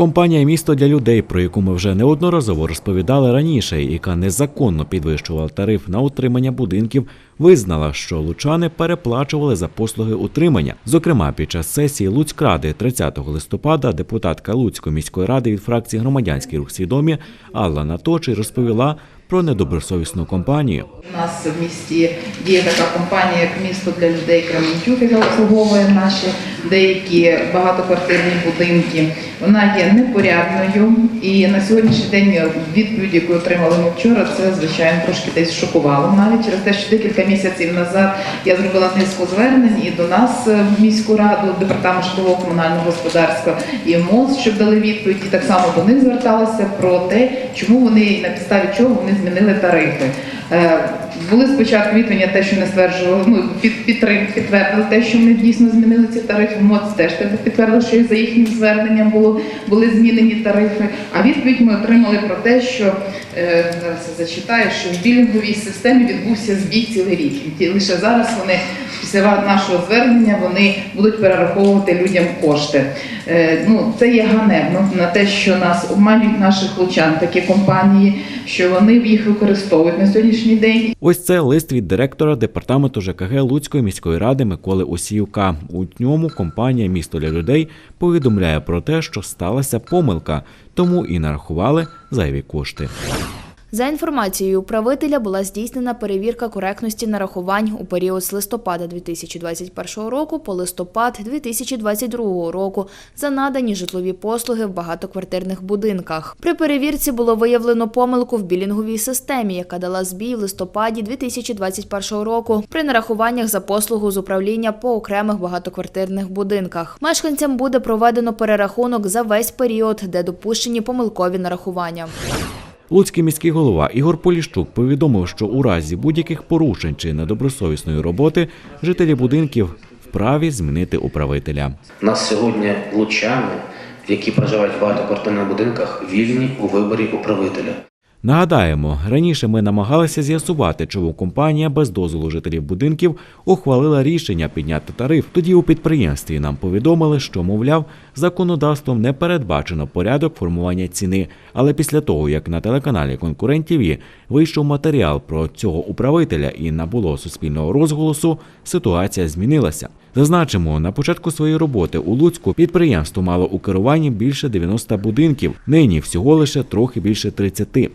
Компанія Місто для людей, про яку ми вже неодноразово розповідали раніше, яка незаконно підвищувала тариф на утримання будинків, визнала, що лучани переплачували за послуги утримання. Зокрема, під час сесії Луцькради 30 листопада депутатка Луцької міської ради від фракції Громадянський рух свідомі Алла Наточий розповіла про недобросовісну компанію. У нас в місті є така компанія, як місто для людей Кременчук, яка обслуговує наші деякі багатоквартирні будинки. Вона є непорядною і на сьогоднішній день відповідь, яку отримали ми вчора, це звичайно трошки десь шокувало навіть через те, що декілька місяців назад я зробила низку звернень і до нас е, в міську раду, департамент житлового комунального господарства і МОЗ, щоб дали відповідь, і так само до них зверталася про те, чому вони на підставі чого вони змінили тарифи. Були спочатку відповіді те, що не стверджували, ну під підтрим підтвердили те, що вони дійсно змінили ці тарифи. МОЦ теж тебе підтвердив, що і за їхнім зверненням було були змінені тарифи. А відповідь ми отримали про те, що е, зараз я зачитаю, що в білінговій системі відбувся збій цілий рік. І лише зараз вони після нашого звернення вони будуть перераховувати людям кошти. Е, ну це є ганебно на те, що нас обманюють наших лучан, такі компанії, що вони їх використовують на сьогоднішній день. Ось це лист від директора департаменту ЖКГ Луцької міської ради Миколи Осіюка. У ньому компанія Місто для людей повідомляє про те, що сталася помилка, тому і нарахували зайві кошти. За інформацією управителя була здійснена перевірка коректності нарахувань у період з листопада 2021 року по листопад 2022 року за надані житлові послуги в багатоквартирних будинках. При перевірці було виявлено помилку в білінговій системі, яка дала збій в листопаді 2021 року при нарахуваннях за послугу з управління по окремих багатоквартирних будинках. Мешканцям буде проведено перерахунок за весь період, де допущені помилкові нарахування. Луцький міський голова Ігор Поліщук повідомив, що у разі будь-яких порушень чи недобросовісної роботи жителі будинків вправі змінити управителя. Нас сьогодні лучани, які проживають в багатоквартирних будинках, вільні у виборі управителя. Нагадаємо, раніше ми намагалися з'ясувати, чому компанія без дозволу жителів будинків ухвалила рішення підняти тариф. Тоді у підприємстві нам повідомили, що, мовляв, законодавством не передбачено порядок формування ціни. Але після того, як на телеканалі конкурентів вийшов матеріал про цього управителя і набуло суспільного розголосу, ситуація змінилася. Зазначимо, на початку своєї роботи у Луцьку підприємство мало у керуванні більше 90 будинків, нині всього лише трохи більше 30.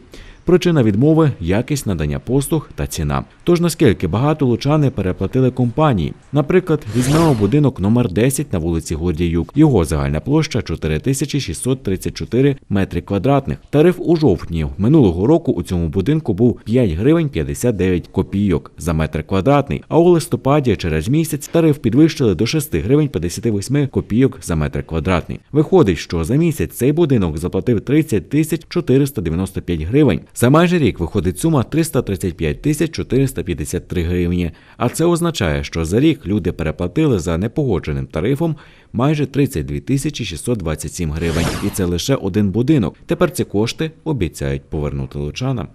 Причина відмови якість надання послуг та ціна. Тож наскільки багато лучани переплатили компанії. Наприклад, візьмемо будинок номер 10 на вулиці Гордіюк. Його загальна площа 4634 метри квадратних. Тариф у жовтні минулого року у цьому будинку був 5 гривень 59 копійок за метр квадратний. А у листопаді через місяць тариф підвищили до 6 гривень 58 копійок за метр квадратний. Виходить, що за місяць цей будинок заплатив 30 тисяч 495 гривень. За майже рік виходить сума 335 тисяч 453 гривні. А це означає, що за рік люди переплатили за непогодженим тарифом майже 32 тисячі 627 гривень. І це лише один будинок. Тепер ці кошти обіцяють повернути лучанам.